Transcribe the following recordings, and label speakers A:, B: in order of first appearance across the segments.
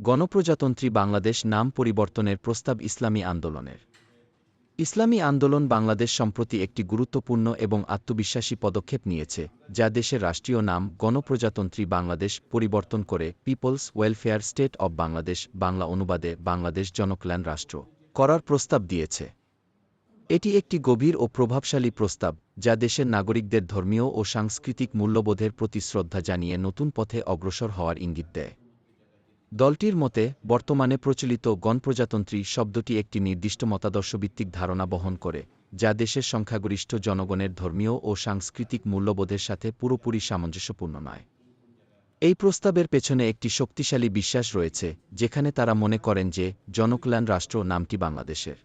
A: গণপ্রজাতন্ত্রী বাংলাদেশ নাম পরিবর্তনের প্রস্তাব ইসলামী আন্দোলনের। ইসলামী আন্দোলন বাংলাদেশ সম্প্রতি একটি গুরুত্বপূর্ণ এবং আত্মবিশ্বাসী পদক্ষেপ নিয়েছে, যা দেশের রাষ্ট্রীয় নাম গণপ্রজাতন্ত্রী বাংলাদেশ পরিবর্তন করে people's welfare state of Bangladesh Bangla অনুবাদে বাংলাদেশ জনকল্যাণ রাষ্ট্র করার প্রস্তাব দিয়েছে। এটি একটি গভীর ও প্রভাবশালী প্রস্তাব, যা দেশের নাগরিকদের ধর্মীয় ও সাংস্কৃতিক মূল্যবোধের প্রতি শ্রদ্ধা জানিয়ে নতুন পথে অগ্রসর হওয়ার ইঙ্গিত দেয়। দলটির মতে, বর্তমানে প্রচলিত গণপ্রজাতন্ত্রী শব্দটি একটি নির্দিষ্ট মতাদর্শভিত্তিক ধারণা বহন করে, যা দেশের সংখ্যাগরিষ্ঠ জনগণের ধর্মীয় ও সাংস্কৃতিক মূল্যবোধের সাথে পুরোপুরি সামঞ্জস্যপূর্ণ নয়। এই প্রস্তাবের পেছনে একটি শক্তিশালী বিশ্বাস রয়েছে, যেখানে তারা মনে করেন যে, জনকল্যাণ রাষ্ট্র নামটি বাংলাদেশের।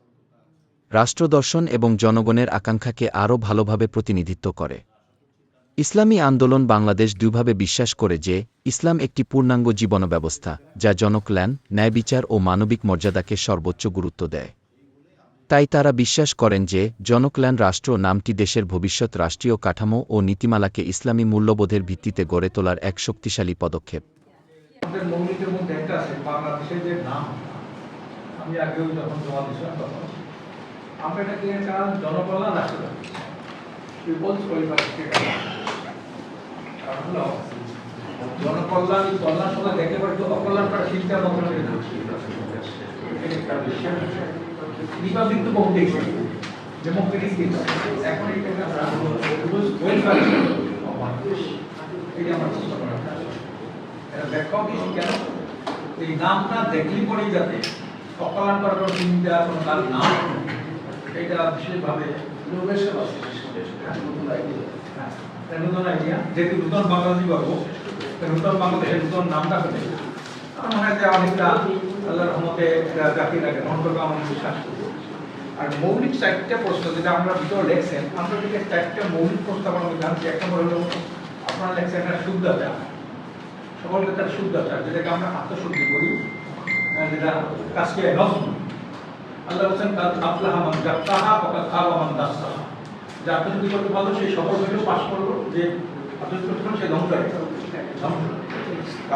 A: রাষ্ট্রদর্শন এবং জনগণের আকাঙ্ক্ষাকে আরও ভালোভাবে প্রতিনিধিত্ব করে। ইসলামী আন্দোলন বাংলাদেশ দুইভাবে বিশ্বাস করে যে, ইসলাম একটি পূর্ণাঙ্গ জীবন ব্যবস্থা যা জনকল্যাণ, ন্যায়বিচার ও মানবিক মর্যাদাকে সর্বোচ্চ গুরুত্ব দেয়। তাই তারা বিশ্বাস করেন যে, জনকল্যাণ রাষ্ট্র নামটি দেশের ভবিষ্যৎ রাষ্ট্রীয় কাঠামো ও নীতিমালাকে ইসলামী মূল্যবোধের ভিত্তিতে গড়ে তোলার এক শক্তিশালী পদক্ষেপ।
B: আমরা এটাকে জনকল্যাণ রাষ্ট্র পিপলস স্টেট জনকল্যাণ কল্যাণ দেখতে পারে তো অকল্যাণ করা শিক্ষা রিপাবলিক তো বহু ডেমোক্রেটিক এখন এটা কেন এই নামটা দেখলি পরেই যাতে অকল্যাণ করার কোনো চিন্তা, কোনো তার নাম এটা বিশেষভাবে ইনোভেশন আছে নতুন আইডিয়া নতুন আইডিয়া যেহেতু নতুন বাংলাদেশি পাবো নতুন বাংলাদেশের নতুন নামটা হবে আমার মনে হয় যে অনেকটা আল্লাহ রহমতে জাতিটাকে গ্রহণ করবে আমার বিশ্বাস আর মৌলিক চারটা প্রশ্ন যেটা আমরা ভিতরে লেখছেন যদি চারটা মৌলিক প্রস্তাব আমরা জানছি এক নম্বর হলো, আপনারা লেখছেন একটা শুদ্ধতা। সকলকে তার শুদ্ধতা, যেটাকে আমরা আত্মশুদ্ধি করি যেটা কাজকে নজম আল্লাহ বলছেন কাদ আফলাহা মান জাক্কাহা ওয়া কাদ খাবা মান দাসসাহা করতে পারল সেই সফল হইল পাস করল, যে আত্মশুদ্ধি করতে পারল সে ধ্বংস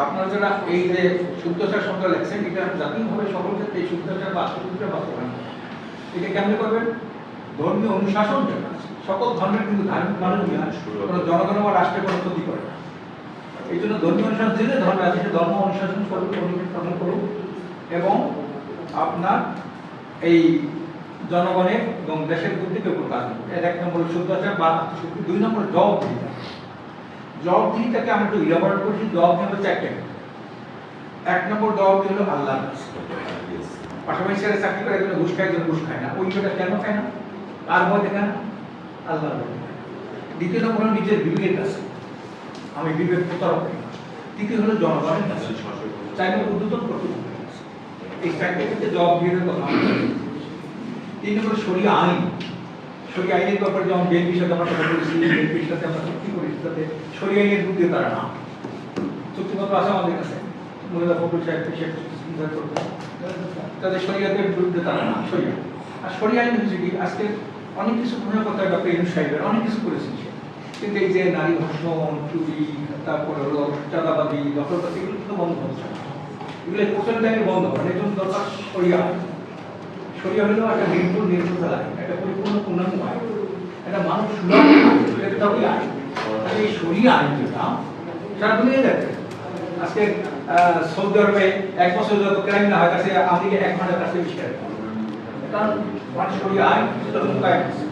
B: আপনারা যারা এই যে শুদ্ধতার শব্দ লেখছেন, এটা জাতীয়ভাবে সকল ক্ষেত্রে এই শুদ্ধতা বা আত্মশুদ্ধিটা বাস্তবায়ন এটা কেমনে করবেন? ধর্মীয় অনুশাসন সকল ধর্মের কিন্তু ধার্মিক মানুষ কোনো জনগণ বা রাষ্ট্রের কোনো ক্ষতি করে না। এই জন্য ধর্মীয় অনুশাসন যে ধর্ম আছে ধর্ম অনুশাসন করুক অনুশাসন করুক, এবং আপনার এই জনগণের এবং দেশের বুদ্ধিকে উপর কাজ এর এক নম্বর শুদ্ধাচার বা আত্মশুদ্ধি দুই নম্বর জবাবদিহিতা। জবাবদিহিতাকে আমরা একটু ইলাবোরেট করছি। জবাবদিহি হলো চারটে এক নম্বর জবাবদিহি হলো আল্লাহ পাশাপাশি ছেলে চাকরি করে একজন ঘুষ খায় একজন ঘুষ খায় না। ওইটা কেন খায় না? আর মধ্যে কেন আল্লাহর ভয়। দ্বিতীয় নম্বর হলো নিজের বিবেকের কাছে। আমি বিবেক প্রতারক তৃতীয় হলো জনগণের কাছে। চাই কর্তৃপক্ষের কাছে এই ক্ষেত্রে দিয়ে কথা তিন নম্বর সরিয়া আইন। সরিয়া আইনের ব্যাপারে যেমন বিএনপির সাথে আমরা কথা বলেছি আমরা চুক্তি করেছি তাতে সরিয়া আইনের বিরুদ্ধে তারা না। চুক্তিপত্র আছে আমাদের কাছে। মহিলা ফখরুল সাহেব তাদের শরিয়াতের বিরুদ্ধে তারা না শরিয়া আর শরিয়া আইন হচ্ছে কি, আজকে অনেক কিছু ডক্টর সাহেবের অনেক কিছু করেছেন কিন্তু এই যে নারী ধর্ষণ, চুরি, তারপরে হলো চাঁদাবাদী দখলবাদী এগুলো তো বন্ধ হচ্ছে না। এগুলো আইনে বন্ধ জন্য দরকার শরিয়া। আইন শরিয়া হলো একটা নির্ভুল নির্ভুল আইন একটা পরিপূর্ণ পূর্ণাঙ্গ আইন। একটা মানুষ আইন এটা তবেই এই শরিয়া আইন যেটা সারা দুনিয়া দেখে আজকে সৌদি আরবে এক বছর যত ক্রাইম না হয় কাছে আমেরিকা এক ঘণ্টার কাছে crime হয়। কারণ মানুষ শরিয়া আইন, সেটা মোকায়েম আছে